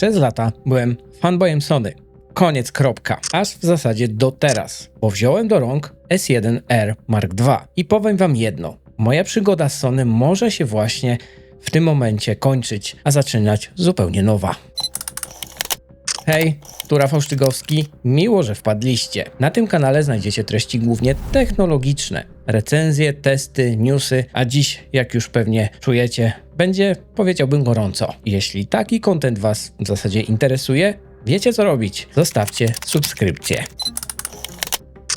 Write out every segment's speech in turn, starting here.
Przez lata byłem fanboyem Sony. Koniec, kropka. Aż w zasadzie do teraz, bo wziąłem do rąk S1R Mark II. I powiem wam jedno. Moja przygoda z Sony może się właśnie w tym momencie kończyć, a zaczynać zupełnie nowa. Hej, tu Rafał. Miło, że wpadliście. Na tym kanale znajdziecie treści głównie technologiczne. Recenzje, testy, newsy, a dziś, jak już pewnie czujecie, będzie, powiedziałbym, gorąco. Jeśli taki content Was w zasadzie interesuje, wiecie co robić. Zostawcie subskrypcję.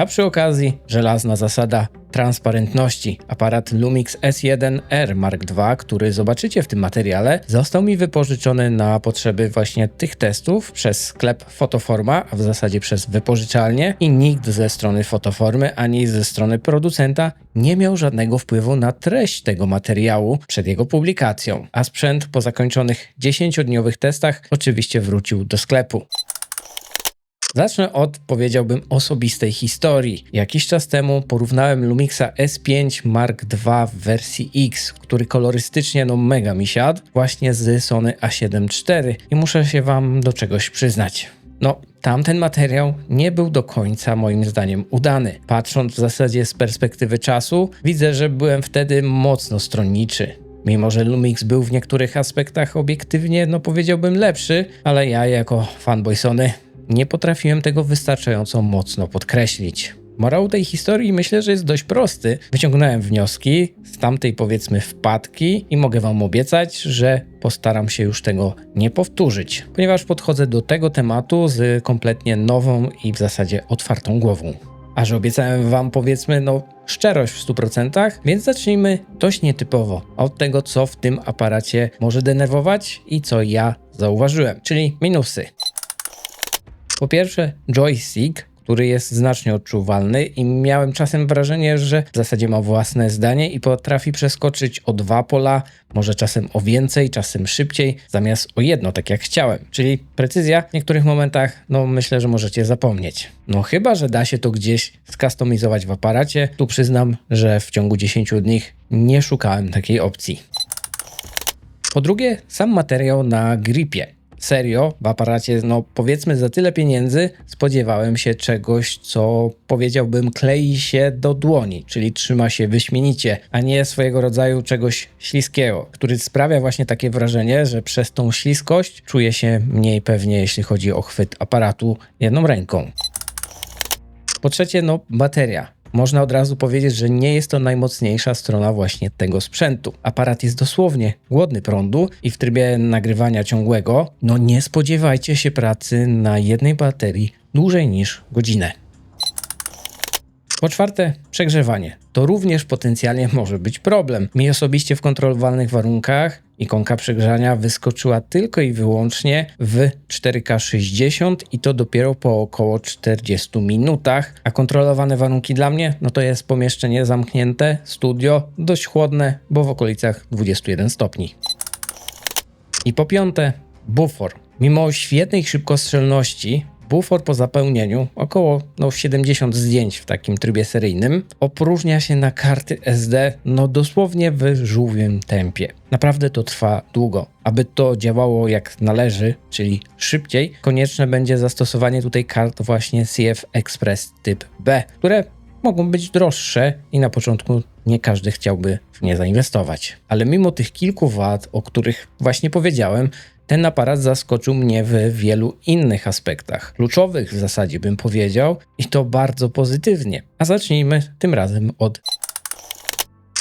A przy okazji, żelazna zasada transparentności. Aparat Lumix S1R Mark II, który zobaczycie w tym materiale, został mi wypożyczony na potrzeby właśnie tych testów przez sklep Fotoforma, a w zasadzie przez wypożyczalnię i nikt ze strony Fotoformy ani ze strony producenta nie miał żadnego wpływu na treść tego materiału przed jego publikacją, a sprzęt po zakończonych 10-dniowych testach oczywiście wrócił do sklepu. Zacznę od, powiedziałbym, osobistej historii. Jakiś czas temu porównałem Lumixa S5 Mark II w wersji X, który kolorystycznie no mega mi siadł, właśnie z Sony A7 IV i muszę się wam do czegoś przyznać. No, tamten materiał nie był do końca moim zdaniem udany. Patrząc w zasadzie z perspektywy czasu, widzę, że byłem wtedy mocno stronniczy. Mimo, że Lumix był w niektórych aspektach obiektywnie, no powiedziałbym lepszy, ale ja jako fanboy Sony nie potrafiłem tego wystarczająco mocno podkreślić. Morał tej historii myślę, że jest dość prosty. Wyciągnąłem wnioski z tamtej powiedzmy wpadki i mogę wam obiecać, że postaram się już tego nie powtórzyć, ponieważ podchodzę do tego tematu z kompletnie nową i w zasadzie otwartą głową. A że obiecałem wam powiedzmy no szczerość w 100%, więc zacznijmy dość nietypowo od tego, co w tym aparacie może denerwować i co ja zauważyłem, czyli minusy. Po pierwsze, joystick, który jest znacznie odczuwalny i miałem czasem wrażenie, że w zasadzie ma własne zdanie i potrafi przeskoczyć o dwa pola, może czasem o więcej, czasem szybciej, zamiast o jedno, tak jak chciałem. Czyli precyzja w niektórych momentach, no myślę, że możecie zapomnieć. No chyba, że da się to gdzieś skustomizować w aparacie. Tu przyznam, że w ciągu 10 dni nie szukałem takiej opcji. Po drugie, sam materiał na gripie serio w aparacie, no powiedzmy za tyle pieniędzy, spodziewałem się czegoś, co powiedziałbym klei się do dłoni, czyli trzyma się wyśmienicie, a nie swojego rodzaju czegoś śliskiego, który sprawia właśnie takie wrażenie, że przez tą śliskość czuję się mniej pewnie, jeśli chodzi o chwyt aparatu jedną ręką. Po trzecie, no bateria. Można od razu powiedzieć, że nie jest to najmocniejsza strona właśnie tego sprzętu. Aparat jest dosłownie głodny prądu i w trybie nagrywania ciągłego, no nie spodziewajcie się pracy na jednej baterii dłużej niż godzinę. Po czwarte, przegrzewanie. To również potencjalnie może być problem. Mi osobiście w kontrolowalnych warunkach ikonka przegrzania wyskoczyła tylko i wyłącznie w 4K 60 i to dopiero po około 40 minutach, a kontrolowane warunki dla mnie no to jest pomieszczenie zamknięte, studio, dość chłodne, bo w okolicach 21 stopni. I po piąte, bufor. Mimo świetnej szybkostrzelności, bufor po zapełnieniu, około no, 70 zdjęć w takim trybie seryjnym, opróżnia się na karty SD no dosłownie w żółwiem tempie. Naprawdę to trwa długo. Aby to działało jak należy, czyli szybciej, konieczne będzie zastosowanie tutaj kart właśnie CF Express typ B, które mogą być droższe i na początku nie każdy chciałby w nie zainwestować. Ale mimo tych kilku wad, o których właśnie powiedziałem, ten aparat zaskoczył mnie w wielu innych aspektach, kluczowych w zasadzie bym powiedział, i to bardzo pozytywnie. A zacznijmy tym razem od.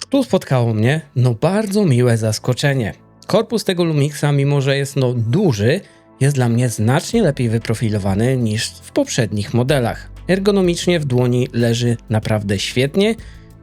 Tu spotkało mnie no bardzo miłe zaskoczenie. Korpus tego Lumixa, mimo że jest no duży, jest dla mnie znacznie lepiej wyprofilowany niż w poprzednich modelach. Ergonomicznie w dłoni leży naprawdę świetnie,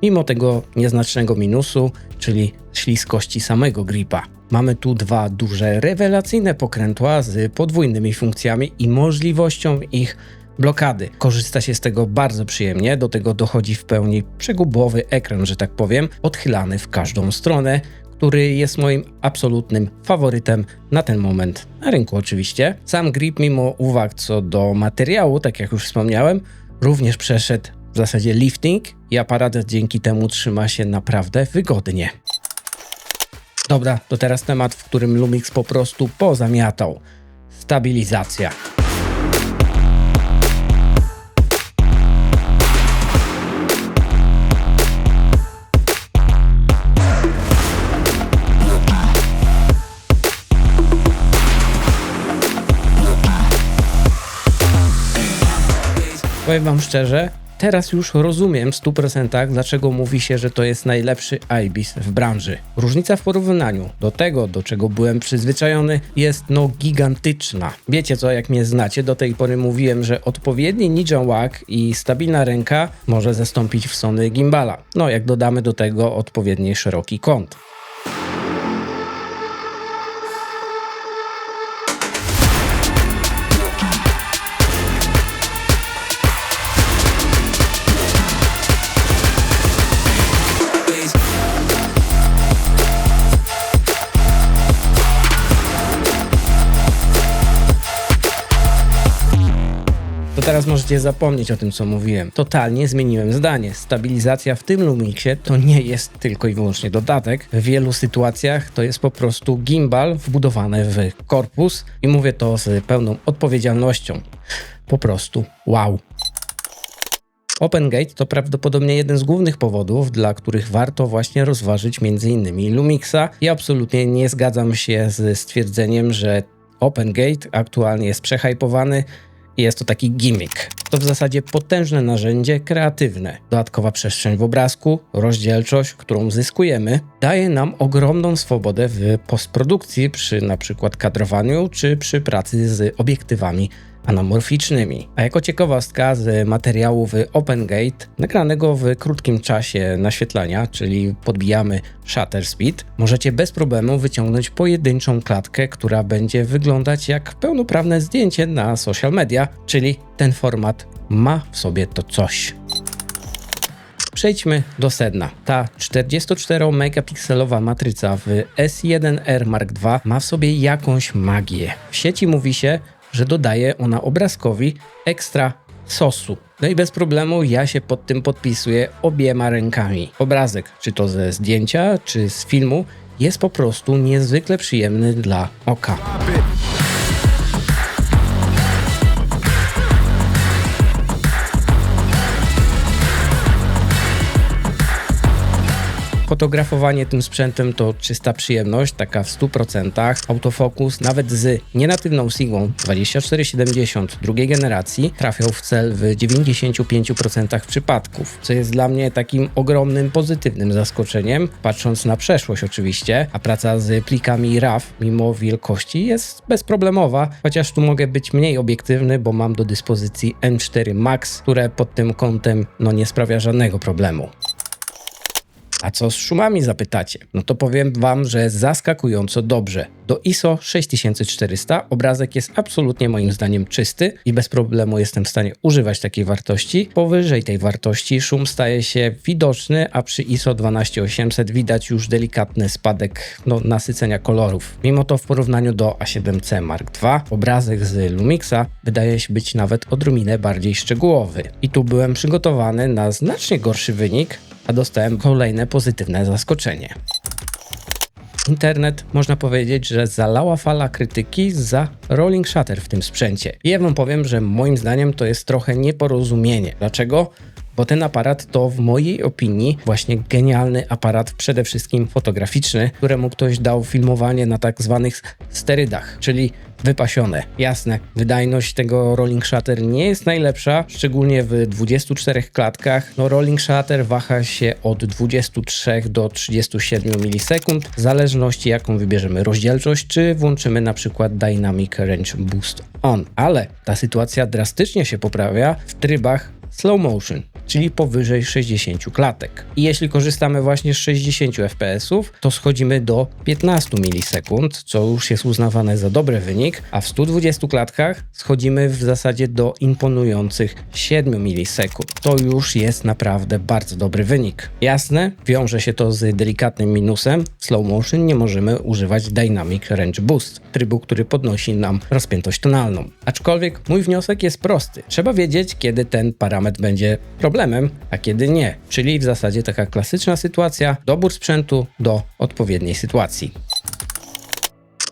mimo tego nieznacznego minusu, czyli śliskości samego gripa. Mamy tu dwa duże rewelacyjne pokrętła z podwójnymi funkcjami i możliwością ich blokady. Korzysta się z tego bardzo przyjemnie, do tego dochodzi w pełni przegubowy ekran, że tak powiem, odchylany w każdą stronę, który jest moim absolutnym faworytem na ten moment na rynku oczywiście. Sam grip mimo uwag co do materiału, tak jak już wspomniałem, również przeszedł w zasadzie lifting i aparat dzięki temu trzyma się naprawdę wygodnie. Dobra, to teraz temat, w którym Lumix po prostu pozamiatał. stabilizacja. Powiem Wam szczerze, teraz już rozumiem w 100% dlaczego mówi się, że to jest najlepszy IBIS w branży. Różnica w porównaniu do tego, do czego byłem przyzwyczajony, jest no gigantyczna. Wiecie co, jak mnie znacie, do tej pory mówiłem, że odpowiedni Ninja Wag i stabilna ręka może zastąpić w Sony gimbala. No, jak dodamy do tego odpowiedni szeroki kąt. Teraz możecie zapomnieć o tym, co mówiłem. Totalnie zmieniłem zdanie. Stabilizacja w tym Lumixie to nie jest tylko i wyłącznie dodatek. W wielu sytuacjach to jest po prostu gimbal wbudowany w korpus i mówię to z pełną odpowiedzialnością. Po prostu wow. OpenGate to prawdopodobnie jeden z głównych powodów, dla których warto właśnie rozważyć m.in. Lumixa i absolutnie nie zgadzam się z stwierdzeniem, że OpenGate aktualnie jest przehypowany jest to taki gimmick. To w zasadzie potężne narzędzie kreatywne. Dodatkowa przestrzeń w obrazku, rozdzielczość, którą zyskujemy, daje nam ogromną swobodę w postprodukcji przy na przykład kadrowaniu czy przy pracy z obiektywami anamorficznymi. A jako ciekawostka z materiału w OpenGate, nagranego w krótkim czasie naświetlania, czyli podbijamy shutter speed, możecie bez problemu wyciągnąć pojedynczą klatkę, która będzie wyglądać jak pełnoprawne zdjęcie na social media, czyli ten format ma w sobie to coś. Przejdźmy do sedna. Ta 44-megapikselowa matryca w S1R Mark II ma w sobie jakąś magię. W sieci mówi się, że dodaje ona obrazkowi ekstra sosu. No i bez problemu ja się pod tym podpisuję obiema rękami. Obrazek, czy to ze zdjęcia, czy z filmu, jest po prostu niezwykle przyjemny dla oka. Fotografowanie tym sprzętem to czysta przyjemność, taka w 100%. Autofokus nawet z nienatywną Sigmą 2470 drugiej generacji trafiał w cel w 95% przypadków, co jest dla mnie takim ogromnym pozytywnym zaskoczeniem, patrząc na przeszłość oczywiście, a praca z plikami RAW mimo wielkości jest bezproblemowa, chociaż tu mogę być mniej obiektywny, bo mam do dyspozycji M4 Max, które pod tym kątem no nie sprawia żadnego problemu. A co z szumami zapytacie? No to powiem Wam, że zaskakująco dobrze. Do ISO 6400 obrazek jest absolutnie moim zdaniem czysty i bez problemu jestem w stanie używać takiej wartości. Powyżej tej wartości szum staje się widoczny, a przy ISO 12800 widać już delikatny spadek no, nasycenia kolorów. Mimo to w porównaniu do A7C Mark II obrazek z Lumixa wydaje się być nawet odrobinę bardziej szczegółowy. I tu byłem przygotowany na znacznie gorszy wynik, a dostałem kolejne pozytywne zaskoczenie. Internet, można powiedzieć, że zalała fala krytyki za rolling shutter w tym sprzęcie. I ja wam powiem, że moim zdaniem to jest trochę nieporozumienie. Dlaczego? Bo ten aparat to w mojej opinii właśnie genialny aparat, przede wszystkim fotograficzny, któremu ktoś dał filmowanie na tak zwanych sterydach, czyli wypasione. Jasne, wydajność tego rolling shutter nie jest najlepsza, szczególnie w 24 klatkach. No rolling shutter waha się od 23 do 37 milisekund, w zależności jaką wybierzemy rozdzielczość, czy włączymy na przykład Dynamic Range Boost On. Ale ta sytuacja drastycznie się poprawia w trybach slow motion, czyli powyżej 60 klatek. I jeśli korzystamy właśnie z 60 fps, to schodzimy do 15 milisekund, co już jest uznawane za dobry wynik, a w 120 klatkach schodzimy w zasadzie do imponujących 7 milisekund. To już jest naprawdę bardzo dobry wynik. Jasne, wiąże się to z delikatnym minusem. W slow motion nie możemy używać Dynamic Range Boost, trybu, który podnosi nam rozpiętość tonalną. Aczkolwiek mój wniosek jest prosty. Trzeba wiedzieć, kiedy ten parametr będzie problemem, a kiedy nie. Czyli w zasadzie taka klasyczna sytuacja, dobór sprzętu do odpowiedniej sytuacji.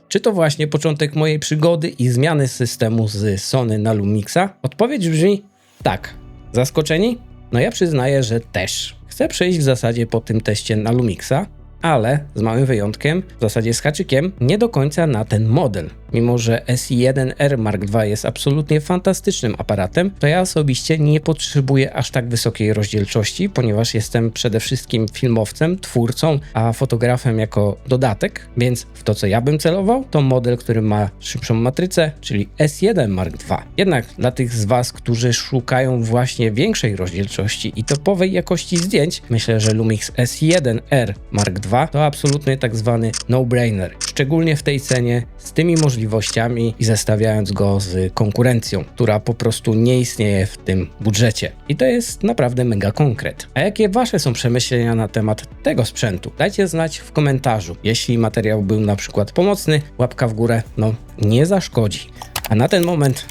Czy to właśnie początek mojej przygody i zmiany systemu z Sony na Lumixa? Odpowiedź brzmi tak. Zaskoczeni? No ja przyznaję, że też. Chcę przejść w zasadzie po tym teście na Lumixa, ale z małym wyjątkiem, w zasadzie z haczykiem, nie do końca na ten model. Mimo, że S1R Mark II jest absolutnie fantastycznym aparatem, to ja osobiście nie potrzebuję aż tak wysokiej rozdzielczości, ponieważ jestem przede wszystkim filmowcem, twórcą, a fotografem jako dodatek, więc w to, co ja bym celował, to model, który ma szybszą matrycę, czyli S1 Mark II. Jednak dla tych z Was, którzy szukają właśnie większej rozdzielczości i topowej jakości zdjęć, myślę, że Lumix S1R Mark II to absolutny tak zwany no-brainer. Szczególnie w tej cenie, z tymi możliwościami i zestawiając go z konkurencją, która po prostu nie istnieje w tym budżecie. I to jest naprawdę mega konkret. A jakie Wasze są przemyślenia na temat tego sprzętu? Dajcie znać w komentarzu. Jeśli materiał był na przykład pomocny, łapka w górę, no nie zaszkodzi. A na ten moment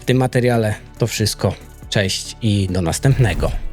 w tym materiale to wszystko. Cześć i do następnego.